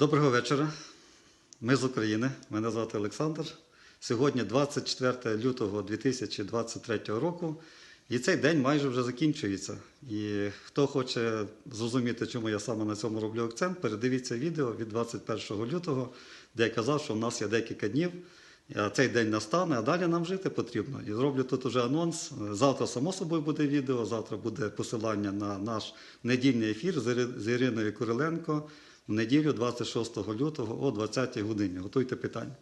Доброго вечора. Ми з України. Мене звати Олександр. Сьогодні 24 лютого 2023 року. І цей день майже вже закінчується. І хто хоче зрозуміти, чому я саме на цьому роблю акцент, передивіться відео від 21 лютого, де я казав, що в нас є декілька днів. А цей день настане, а далі нам жити потрібно. І зроблю тут уже анонс. Завтра, само собою, буде відео. Завтра буде посилання на наш недільний ефір з Іриною Куриленко в неділю 26 лютого о 20 годині. Готуйте питання.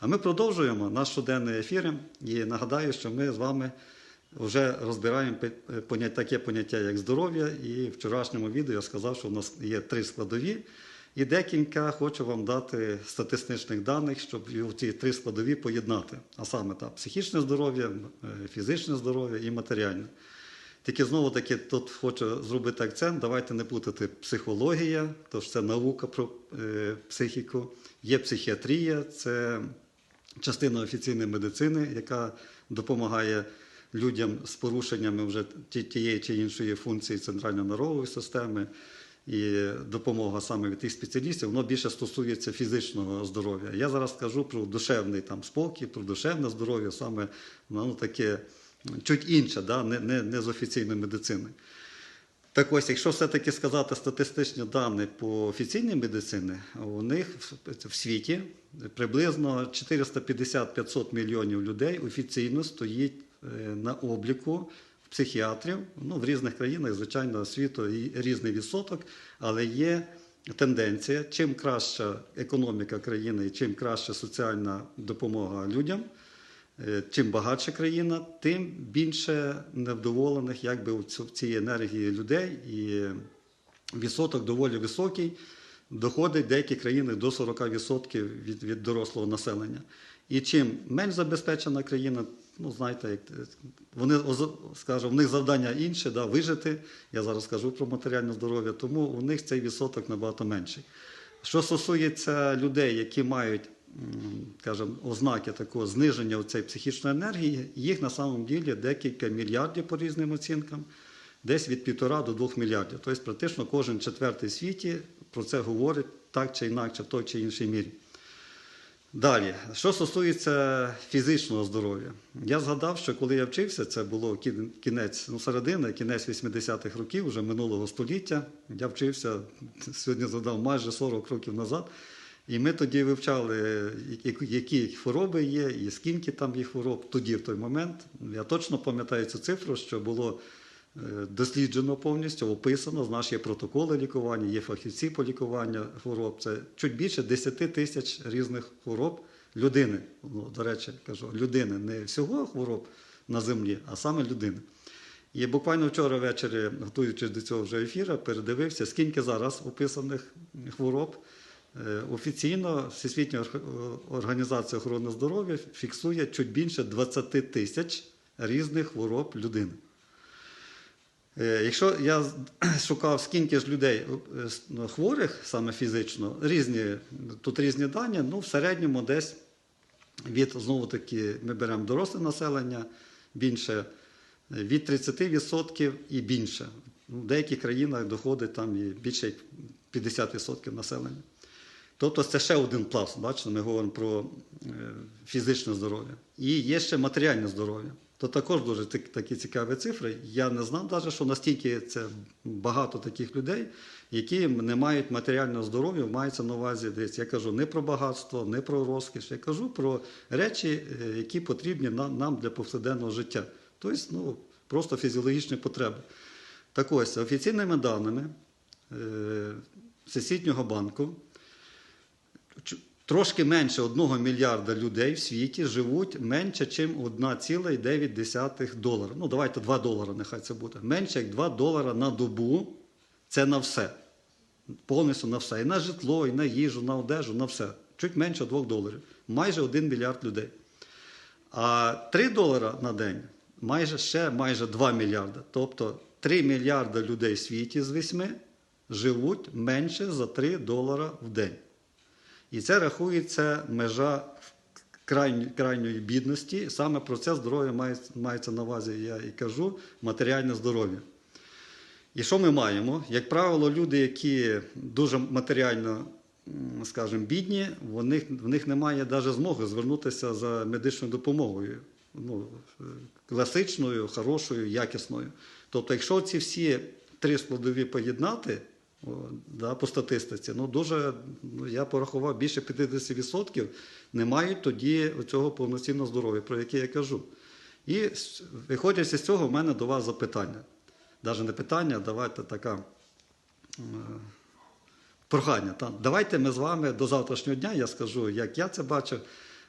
А ми продовжуємо наш щоденний ефір. І нагадаю, що ми з вами вже розбираємо таке поняття, як здоров'я. І в вчорашньому відео я сказав, що у нас є три складові. І декілька хочу вам дати статистичних даних, щоб ці три складові поєднати. А саме так, психічне здоров'я, е, фізичне здоров'я і матеріальне. Тільки знову таки тут хочу зробити акцент. Давайте не путати психологія, тож це наука про е, психіку, є психіатрія, це частина офіційної медицини, яка допомагає людям з порушеннями вже ті- тієї чи іншої функції центрально-нервової системи. І допомога саме від тих спеціалістів, воно більше стосується фізичного здоров'я. Я зараз скажу про душевний там спокій, про душевне здоров'я, саме ну, таке чуть інше, да? не, не, не з офіційної медицини. Так ось, якщо все-таки сказати статистичні дані по офіційній медицині, у них в- в світі приблизно 450-500 мільйонів людей офіційно стоїть е, на обліку психіатрів. Ну, в різних країнах, звичайно, світу і різний відсоток, але є тенденція, чим краща економіка країни чим краща соціальна допомога людям. Е, Чим багатша країна, тим більше невдоволених якби, в цій енергії людей, і відсоток доволі високий. Доходить деякі країни до 40% від, від дорослого населення. І чим менш забезпечена країна, ну знаєте, як е, вони скажу, в них завдання інше, да, вижити. Я зараз скажу про матеріальне здоров'я, тому у них цей відсоток набагато менший. Що стосується людей, які мають скажімо, ознаки такого зниження цієї психічної енергії, їх на самом ділі декілька мільярдів по різним оцінкам, десь від півтора до двох мільярдів. Тобто, практично кожен четвертий світі про це говорить так чи інакше, в той чи іншій мірі. Далі, що стосується фізичного здоров'я, я згадав, що коли я вчився, це було кінець, ну, середина, кінець 80-х років, вже минулого століття. Я вчився сьогодні згадав майже 40 років назад. І ми тоді вивчали, які- які хвороби є, і скільки там є хвороб тоді, в той момент. Я точно пам'ятаю цю цифру, що було е, досліджено повністю, описано, знаєш, є протоколи лікування, є фахівці по лікуванню хвороб. Це чуть більше 10 тисяч різних хвороб людини. Ну, до речі, кажу, людини, не всього хвороб на землі, а саме людини. І буквально вчора ввечері, готуючись до цього вже ефіру, передивився, скільки зараз описаних хвороб. Е, Офіційно Всесвітня організація охорони здоров'я фіксує чуть більше 20 тисяч різних хвороб людини. Е, Якщо я шукав, скільки ж людей е, ну, хворих саме фізично, різні, тут різні дані, ну в середньому десь від знову таки ми беремо доросле населення більше від 30% і більше. Ну, В деяких країнах доходить там і більше як 50% населення. Тобто це ще один пласт, бачите, ми говоримо про е, фізичне здоров'я. І є ще матеріальне здоров'я. То також дуже такі цікаві цифри. Я не знав навіть, що настільки це багато таких людей, які не мають матеріального здоров'я, мається на увазі десь. Я кажу не про багатство, не про розкіш, я кажу про речі, е, які потрібні нам, для повсякденного життя. Тобто, ну, просто фізіологічні потреби. Так ось, офіційними даними е, Всесвітнього банку, трошки менше 1 мільярда людей в світі живуть менше, ніж 1,9 долара. Ну, давайте 2 долара, нехай це буде. Менше як 2 долара на добу це на все. Повністю на все. І на житло, і на їжу, на одежу, на все. Чуть менше 2 доларів. Майже 1 мільярд людей. А 3 долара на день майже ще майже 2 мільярда. Тобто 3 мільярда людей в світі з 8 живуть менше за 3 долара в день. І це рахується межа крайньої, крайньої бідності. Саме про це здоров'я має- мається на увазі, я і кажу, матеріальне здоров'я. І що ми маємо? Як правило, люди, які дуже матеріально скажімо, бідні, в них, в них немає навіть змоги звернутися за медичною допомогою. Ну, класичною, хорошою, якісною. Тобто, якщо ці всі три складові поєднати да, по статистиці, ну дуже, ну, я порахував, більше 50% не мають тоді цього повноцінного здоров'я, про яке я кажу. І виходячи з цього, в мене до вас запитання. Навіть не питання, давайте така е, прохання. Та, давайте ми з вами до завтрашнього дня, я скажу, як я це бачив,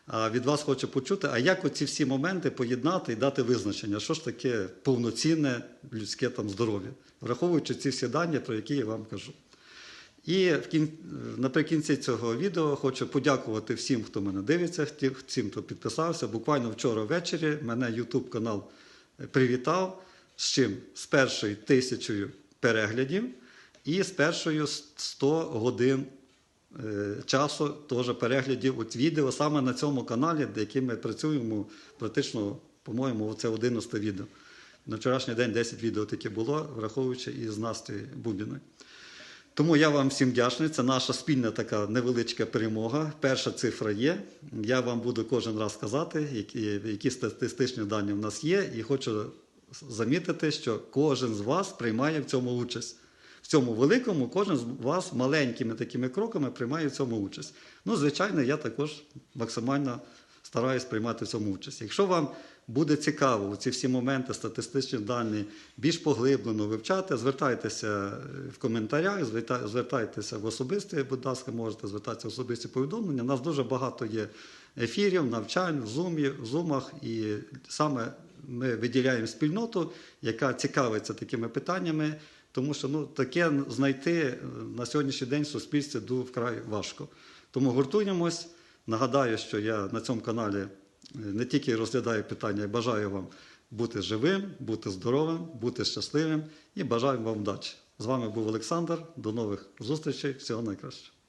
від вас хочу почути, а як оці всі моменти поєднати і дати визначення, що ж таке повноцінне людське там здоров'я, враховуючи ці всі дані, про які я вам кажу. І наприкінці цього відео хочу подякувати всім, хто мене дивиться, всім, хто підписався. Буквально вчора ввечері мене YouTube канал привітав з чим? З першою тисячою переглядів і з першою 100 годин е, часу теж переглядів от відео саме на цьому каналі, де яким ми працюємо практично, по-моєму, це 11 відео. На вчорашній день 10 відео таке було, враховуючи і з Настю Бубіною. Тому я вам всім вдячний. Це наша спільна така невеличка перемога. Перша цифра є. Я вам буду кожен раз казати, які, які статистичні дані в нас є, і хочу замітити, що кожен з вас приймає в цьому участь. В цьому великому кожен з вас маленькими такими кроками приймає в цьому участь. Ну, звичайно, я також максимально стараюсь приймати в цьому участь. Якщо вам буде цікаво ці всі моменти, статистичні дані більш поглиблено вивчати, звертайтеся е, в коментарях, звертайтеся в особисті, будь ласка, можете звертатися в особисті повідомлення. У нас дуже багато є ефірів, навчань в зумі, в зумах, і саме ми виділяємо спільноту, яка цікавиться такими питаннями. Тому що ну, таке знайти е, на сьогоднішній день в суспільстві дуже вкрай важко. Тому гуртуємось. Нагадаю, що я на цьому каналі е, не тільки розглядаю питання, бажаю вам бути живим, бути здоровим, бути щасливим і бажаю вам вдачі. З вами був Олександр. До нових зустрічей. Всього найкращого.